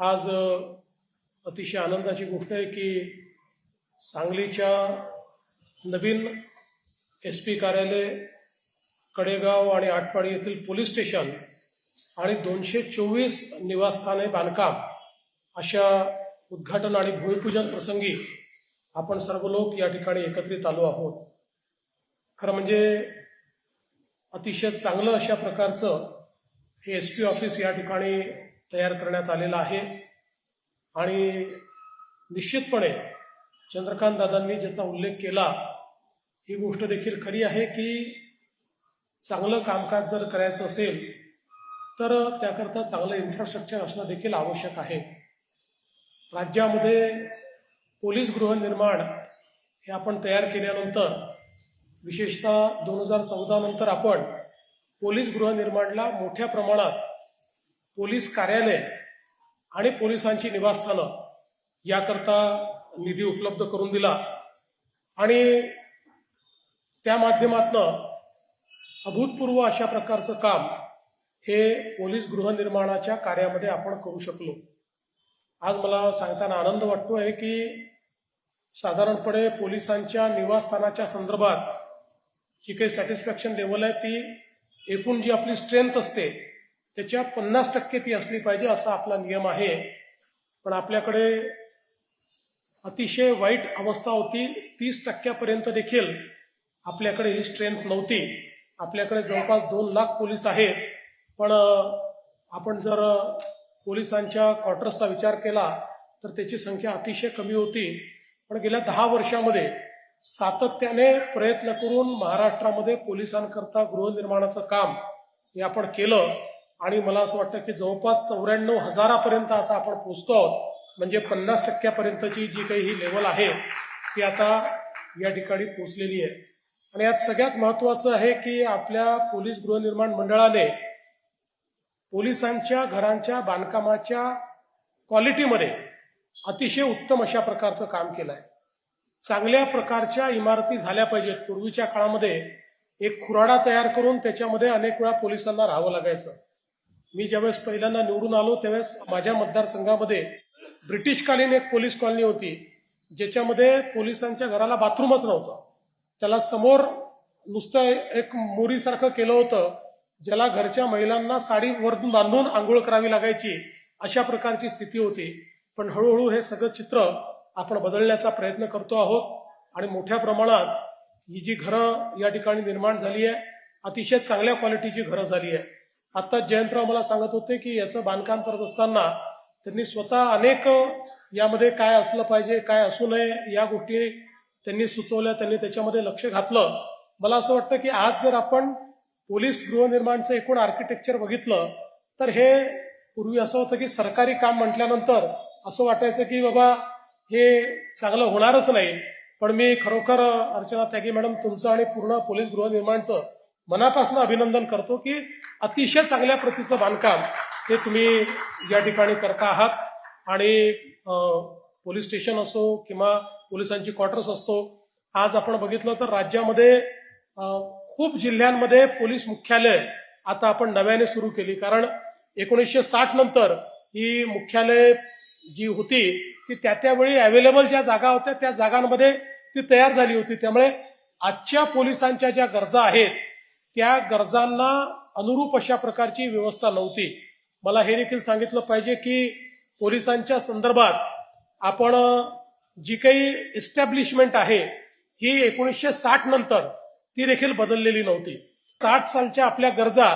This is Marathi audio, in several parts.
आज अतिशय आनंदाची गोष्ट आहे की सांगलीच्या नवीन एस पी कार्यालय कडेगाव आणि आटपाडी येथील पोलीस स्टेशन आणि दोनशे चोवीस निवासस्थाने बांधकाम अशा उद्घाटन आणि भूमिपूजन प्रसंगी आपण सर्व लोक या ठिकाणी एकत्रित आलो आहोत. खरं म्हणजे अतिशय चांगलं अशा प्रकारचं हे एस पी ऑफिस या ठिकाणी तयार करण्यात आलेला आहे. आणि निश्चितपणे चंद्रकांत दादांनी ज्याचा उल्लेख केला ही गोष्ट देखील खरी आहे की चांगलं कामकाज जर करायचं असेल तर त्याकरता चांगलं इन्फ्रास्ट्रक्चर असणं देखील आवश्यक आहे. राज्यामध्ये पोलीस गृहनिर्माण हे आपण तयार केल्यानंतर विशेषतः दोन हजार चौदा नंतर आपण पोलीस गृहनिर्माणला मोठ्या प्रमाणात पोलीस कार्यालय आणि पोलिसांची निवासस्थानं याकरता निधी उपलब्ध करून दिला. आणि त्या माध्यमातनं अभूतपूर्व अशा प्रकारचं काम हे पोलीस गृहनिर्माणाच्या कार्यामध्ये आपण करू शकलो. आज मला सांगताना आनंद वाटतो आहे की साधारणपणे पोलिसांच्या निवासस्थानाच्या संदर्भात जी काही सॅटिस्फॅक्शन लेवल आहे ती एकूण जी आपली स्ट्रेंथ असते त्याच्या पन्नास टक्के ती असली पाहिजे असा आपला नियम आहे. पण आपल्याकडे अतिशय वाईट अवस्था होती. तीस टक्क्यापर्यंत देखील आपल्याकडे ही स्ट्रेंथ नव्हती. आपल्याकडे जवळपास दोन लाख पोलीस आहेत. पण आपण जर पोलिसांच्या क्वार्टर्सचा विचार केला तर त्याची संख्या अतिशय कमी होती. पण गेल्या दहा वर्षामध्ये सातत्याने प्रयत्न करून महाराष्ट्रामध्ये पोलिसांकरता गृहनिर्माणाचं काम हे आपण केलं. आणि मला असं वाटतं की जवळपास चौऱ्याण्णव हजारापर्यंत आता आपण पोहोचतो आहोत. म्हणजे पन्नास टक्क्यापर्यंतची जी काही ही लेवल आहे ती आता या ठिकाणी पोहोचलेली आहे. आणि यात सगळ्यात महत्वाचं आहे की आपल्या पोलीस गृहनिर्माण मंडळाने पोलिसांच्या घरांच्या बांधकामाच्या क्वालिटीमध्ये अतिशय उत्तम अशा प्रकारचं काम केलं आहे चांगल्या प्रकारच्या इमारती झाल्या पाहिजेत. पूर्वीच्या काळामध्ये एक खुराडा तयार करून त्याच्यामध्ये अनेक वेळा पोलिसांना राहावं लागायचं. मी ज्यावेळेस पहिल्यांदा निवडून आलो त्यावेळेस माझ्या मतदारसंघामध्ये ब्रिटिशकालीन एक पोलीस कॉलनी होती ज्याच्यामध्ये पोलिसांच्या घराला बाथरूमच नव्हतं. त्याला समोर नुसतं एक मोरीसारखं केलं होतं ज्याला घरच्या महिलांना साडी वरतून बांधून आंघोळ करावी लागायची अशा प्रकारची स्थिती होती. पण हळूहळू हे सगळं चित्र आपण बदलण्याचा प्रयत्न करतो आहोत आणि मोठ्या प्रमाणात ही जी घरं या ठिकाणी निर्माण झाली आहे अतिशय चांगल्या क्वालिटीची घरं झाली आहे. आता जयंतराव मला सांगत होते की याचं बांधकाम करत असताना त्यांनी स्वतः अनेक यामध्ये काय असलं पाहिजे काय असू नये या गोष्टी त्यांनी सुचवल्या त्यांनी त्याच्यामध्ये लक्ष घातलं. मला असं वाटतं की आज जर आपण पोलीस गृहनिर्माणचं एकूण आर्किटेक्चर बघितलं तर हे पूर्वी असं होतं की सरकारी काम म्हटल्यानंतर असं वाटायचं की बाबा हे चांगलं होणारच नाही. पण मी खरोखर अर्चना त्यागी मॅडम तुमचं आणि पूर्ण पोलीस गृहनिर्माणचं मनापासून अभिनंदन करतो की अतिशय चांगल्या प्रतीचं बांधकाम हे तुम्ही या ठिकाणी करता आहात. आणि पोलीस स्टेशन असो किंवा पोलिसांची क्वार्टर्स असतो आज आपण बघितलं तर राज्यामध्ये खूप जिल्ह्यांमध्ये पोलीस मुख्यालय आता आपण नव्याने सुरू केली. कारण एकोणीसशे साठ नंतर ही मुख्यालय जी होती ती त्या त्यावेळी अवेलेबल ज्या जागा होत्या त्या जागांमध्ये ती तयार झाली होती. त्यामुळे आजच्या पोलिसांच्या ज्या गरजा आहेत त्या गरजांना अनुरूप अशा प्रकारची व्यवस्था नव्हती. मला हे देखील सांगितलं पाहिजे की पोलिसांच्या संदर्भात आपण जी काही एस्टॅब्लिशमेंट आहे ही एकोणीसशे साठ नंतर ती देखील बदललेली नव्हती. साठ सालच्या आपल्या गरजा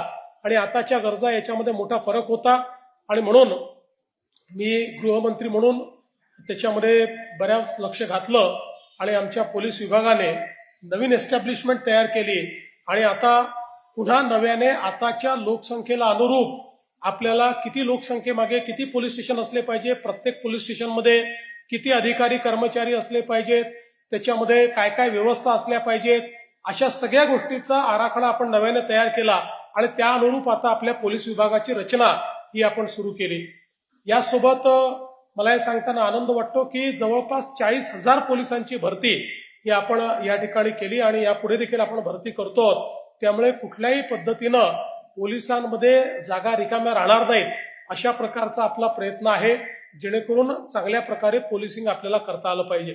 आणि आताच्या गरजा याच्यामध्ये मोठा फरक होता आणि म्हणून मी गृहमंत्री म्हणून त्याच्यामध्ये बऱ्याच लक्ष घातलं आणि आमच्या पोलीस विभागाने नवीन एस्टॅब्लिशमेंट तयार केली. आणि आता पुन्हा नव्याने आताच्या लोकसंख्येला अनुरूप आपल्याला किती लोकसंख्येमागे किती पोलीस स्टेशन असले पाहिजे प्रत्येक पोलीस स्टेशनमध्ये किती अधिकारी कर्मचारी असले पाहिजेत त्याच्यामध्ये काय काय व्यवस्था असल्या पाहिजेत अशा सगळ्या गोष्टीचा आराखडा आपण नव्याने तयार केला आणि त्या अनुरूप आता आपल्या पोलीस विभागाची रचना ही आपण सुरू केली. यासोबत मला हे सांगताना आनंद वाटतो की जवळपास चाळीस हजार पोलिसांची भरती ही आपण या ठिकाणी केली आणि यापुढे देखील आपण भरती करतो त्यामुळे कुठल्याही पद्धतीनं पोलिसांमध्ये जागा रिकाम्या राहणार नाहीत अशा प्रकारचा आपला प्रयत्न आहे जेणेकरून चांगल्या प्रकारे पोलिसिंग आपल्याला करता आलं पाहिजे.